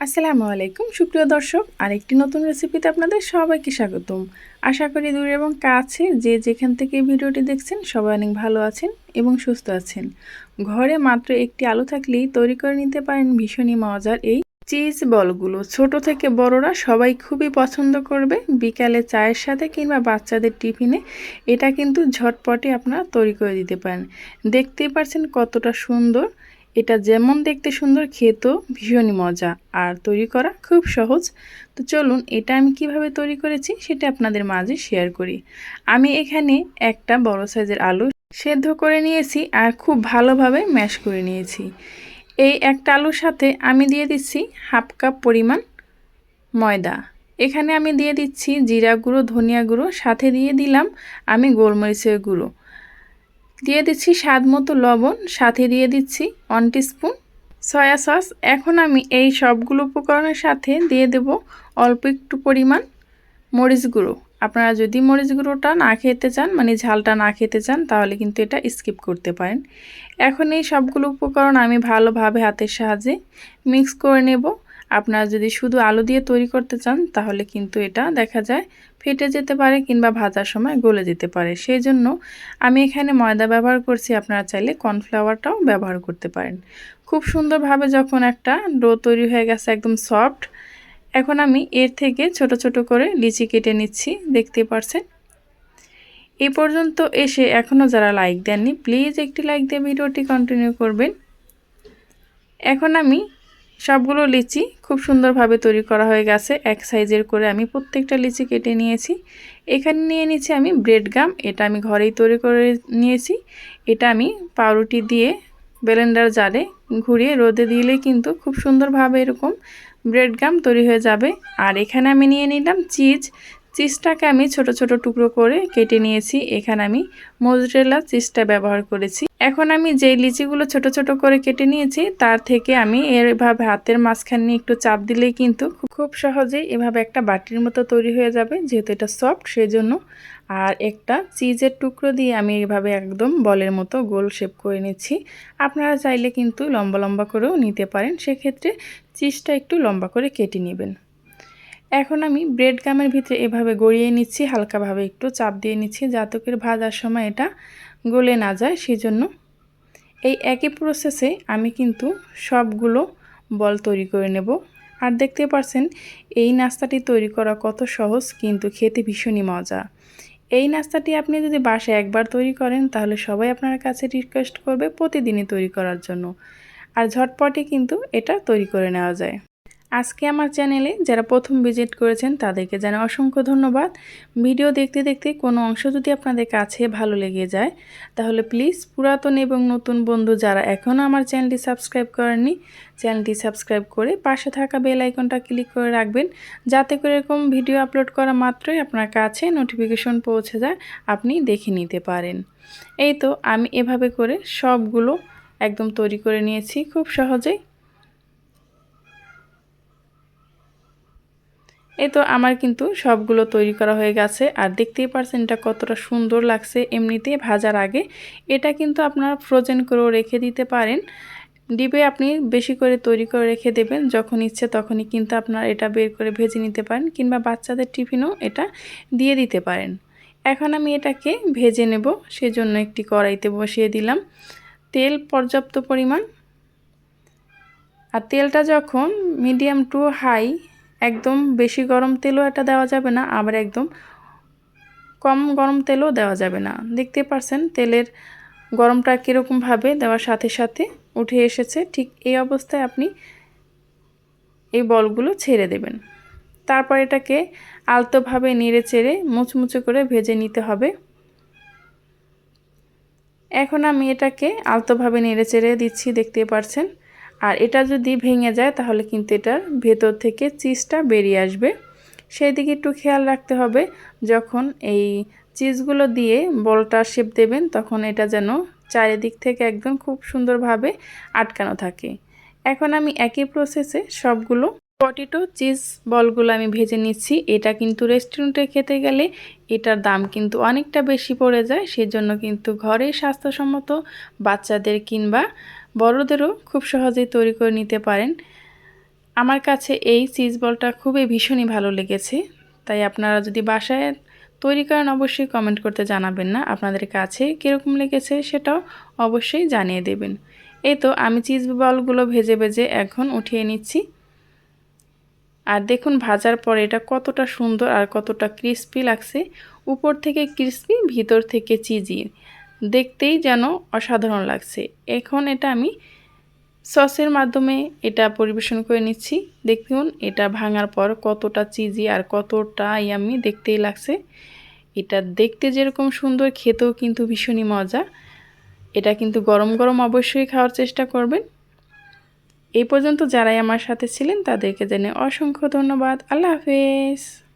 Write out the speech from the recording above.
আসসালামু আলাইকুম, সুপ্রিয় দর্শক। আরেকটি নতুন রেসিপিতে আপনাদের সবাইকে স্বাগতম। আশা করি দূরে এবং কাছে যে যেখান থেকে ভিডিওটি দেখছেন, সবাই অনেক ভালো আছেন এবং সুস্থ আছেন। ঘরে মাত্র একটি আলু থাকলেই তৈরি করে নিতে পারেন ভীষণই মজার এই চিজ বলগুলো। ছোট থেকে বড়রা সবাই খুবই পছন্দ করবে। বিকালে চায়ের সাথে কিংবা বাচ্চাদের টিফিনে এটা কিন্তু ঝটপটে আপনারা তৈরি করে দিতে পারেন। দেখতেই পারছেন কতটা সুন্দর। এটা যেমন দেখতে সুন্দর, খেতেও ভীষণই মজা। আর তৈরি করা খুব সহজ। তো চলুন, এটা আমি কীভাবে তৈরি করেছি সেটা আপনাদের মাঝে শেয়ার করি। আমি এখানে একটা বড় সাইজের আলু সেদ্ধ করে নিয়েছি আর খুব ভালোভাবে ম্যাশ করে নিয়েছি। এই একটা আলুর সাথে আমি দিয়ে দিচ্ছি হাফ কাপ পরিমাণ ময়দা। এখানে আমি দিয়ে দিচ্ছি জিরা গুঁড়ো, ধনিয়া গুঁড়ো, সাথে দিয়ে দিলাম আমি গোলমরিচের গুঁড়ো। দিয়ে দিচ্ছি স্বাদ মতো লবণ, সাথে দিয়ে দিচ্ছি ওয়ান স্পুন সয়া সস এখন আমি এই সবগুলো উপকরণের সাথে দিয়ে দেব অল্প একটু পরিমাণ মরিচ গুঁড়ো। আপনারা যদি মরিচ গুঁড়োটা না খেতে চান মানে ঝালটা না খেতে চান, তাহলে কিন্তু এটা স্কিপ করতে পারেন। এখন এই সবগুলো উপকরণ আমি ভালোভাবে হাতের সাহায্যে মিক্স করে নেব। আপনারা যদি শুধু আলু দিয়ে তৈরি করতে চান, তাহলে কিন্তু এটা দেখা যায় ফেটে যেতে পারে কিংবা ভাজার সময় গলে যেতে পারে। সেই জন্য আমি এখানে ময়দা ব্যবহার করছি, আপনারা চাইলে কর্নফ্লাওয়ারটাও ব্যবহার করতে পারেন। খুব সুন্দরভাবে যখন একটা ডো তৈরি হয়ে গেছে একদম সফট, এখন আমি এর থেকে ছোট ছোট করে লিচি কেটে নিচ্ছি দেখতে পারছেন? এ পর্যন্ত এসে এখনও যারা লাইক দেননি, প্লিজ একটি লাইক দিয়ে ভিডিওটি কন্টিনিউ করবেন। এখন আমি সবগুলো লিচি খুব সুন্দরভাবে তৈরি করা হয়ে গেছে। এক সাইজের করে আমি প্রত্যেকটা লিচি কেটে নিয়েছি। এখানে নিয়ে নিয়েছি আমি ব্রেড গাম এটা আমি ঘরেই তৈরি করে নিয়েছি। এটা আমি পাউরুটি দিয়ে ব্লেন্ডার জারে ঘুরিয়ে রোদে দিলে কিন্তু খুব সুন্দরভাবে এরকম ব্রেড গাম তৈরি হয়ে যাবে। আর এখানে আমি নিয়ে নিলাম চিজ। চিজটাকে আমি ছোট ছোট টুকরো করে কেটে নিয়েছি। এখানে আমি মজরেলা চিজটা ব্যবহার করেছি। এখন আমি যেই লিচিগুলো ছোট ছোট করে কেটে নিয়েছি, তার থেকে আমি এভাবে হাতের মাঝখানে নিয়ে একটু চাপ দিলেই কিন্তু খুব সহজেই এভাবে একটা বাটির মতো তৈরি হয়ে যাবে, যেহেতু এটা সফট সেই জন্য আর একটা চিজের টুকরো দিয়ে আমি এভাবে একদম বলের মতো গোল শেপ করে নিচ্ছি। আপনারা চাইলে কিন্তু লম্বা লম্বা করেও নিতে পারেন। সেক্ষেত্রে চিজটা একটু লম্বা করে কেটে নেবেন। এখন আমি ব্রেড গামের ভিতরে এভাবে গড়িয়ে নিচ্ছি, হালকাভাবে একটু চাপ দিয়ে নিচ্ছি যাতে করে ভাজার সময় এটা গলে না যায়, সেজন্য এই একই প্রসেসে আমি কিন্তু সবগুলো বল তৈরি করে নেব। আর দেখতে পারছেন, এই নাস্তাটি তৈরি করা কত সহজ, কিন্তু খেতে ভীষণই মজা। এই নাস্তাটি আপনি যদি বাসায় একবার তৈরি করেন, তাহলে সবাই আপনার কাছে রিকোয়েস্ট করবে প্রতিদিনই তৈরি করার জন্য। আর ঝটপটে কিন্তু এটা তৈরি করে নেওয়া যায়। আজকে আমার চ্যানেলে যারা প্রথম ভিজিট করেছেন, তাদেরকে জানাই অসংখ্য ধন্যবাদ। ভিডিও দেখতে দেখতে কোনো অংশ যদি আপনাদের কাছে ভালো লেগে যায়, তাহলে প্লিজ পুরাতন এবং নতুন বন্ধু যারা এখনও আমার চ্যানেলটি সাবস্ক্রাইব করেননি, চ্যানেলটি সাবস্ক্রাইব করে পাশে থাকা বেল আইকনটা ক্লিক করে রাখবেন, যাতে করে এরকম ভিডিও আপলোড করা মাত্রই আপনার কাছে নোটিফিকেশন পৌঁছে যায়, আপনি দেখে নিতে পারেন। এই তো আমি এভাবে করে সবগুলো একদম তৈরি করে নিয়েছি খুব সহজেই। এই তো আমার কিন্তু সবগুলো তৈরি করা হয়ে গেছে। আর দেখতেই পারছেন এটা কতটা সুন্দর লাগছে এমনিতে ভাজার আগে। এটা কিন্তু আপনারা ফ্রোজেন করেও রেখে দিতে পারেন। ডিবে আপনি বেশি করে তৈরি করে রেখে দেবেন, যখন ইচ্ছে তখনই কিন্তু আপনার এটা বের করে ভেজে নিতে পারেন কিংবা বাচ্চাদের টিফিনও এটা দিয়ে দিতে পারেন। এখন আমি এটাকে ভেজে নেব, সেজন্য একটি কড়াইতে বসিয়ে দিলাম। তেল পর্যাপ্ত পরিমাণ। আর তেলটা যখন মিডিয়াম টু হাই একদম বেশি গরম তেলও এটা দেওয়া যাবে না, আবার একদম কম গরম তেলও দেওয়া যাবে না। দেখতে পারছেন তেলের গরমটা কীরকমভাবে দেওয়ার সাথে সাথে উঠে এসেছে। ঠিক এই অবস্থায় আপনি এই বলগুলো ছেড়ে দেবেন। তারপর এটাকে আলতোভাবে নেড়ে চেড়ে মুচমুচে করে ভেজে নিতে হবে। এখন আমি এটাকে আলতোভাবে নেড়ে চেড়ে দিচ্ছি দেখতে পারছেন। আর এটা যদি ভেঙে যায়, তাহলে কিন্তু এটার ভেতর থেকে চিজটা বেরিয়ে আসবে। সেই দিকে একটু খেয়াল রাখতে হবে, যখন এই চিজগুলো দিয়ে বলটা শেপ দেবেন, তখন এটা যেন চারিদিক থেকে একদম খুব সুন্দরভাবে আটকানো থাকে। এখন আমি একই প্রসেসে সবগুলো পটেটো চিজ বলগুলো আমি ভেজে নিচ্ছি। এটা কিন্তু রেস্টুরেন্টে খেতে গেলে এটার দাম কিন্তু অনেকটা বেশি পড়ে যায়। সেজন্য কিন্তু ঘরে স্বাস্থ্যসম্মত বাচ্চাদের কিংবা বড়দেরও খুব সহজেই তৈরি করে নিতে পারেন। আমার কাছে এই চিজ বলটা খুবই ভীষণই ভালো লেগেছে। তাই আপনারা যদি বাসায় তৈরি করেন, অবশ্যই কমেন্ট করতে জানাবেন না। আপনাদের কাছে কীরকম লেগেছে সেটাও অবশ্যই জানিয়ে দেবেন। এই তো আমি চিজ বলগুলো ভেজে ভেজে এখন উঠিয়ে নিচ্ছি। আর দেখুন ভাজার পরে এটা কতটা সুন্দর আর কতটা ক্রিস্পি লাগছে। উপর থেকে ক্রিস্পি ভিতর থেকে চিজি দেখতেই যেন অসাধারণ লাগছে। এখন এটা আমি সসের মাধ্যমে এটা পরিবেশন করে নিচ্ছি। দেখুন এটা ভাঙার পর কতটা চিজি আর কতটা ইয়ামি দেখতেই লাগছে। এটা দেখতে যেরকম সুন্দর, খেতেও কিন্তু ভীষণই মজা। এটা কিন্তু গরম গরম অবশ্যই খাওয়ার চেষ্টা করবেন। এই পর্যন্ত যারাই আমার সাথে ছিলেন তাদেরকে জেনে অসংখ্য ধন্যবাদ। আল্লাহ হাফেজ।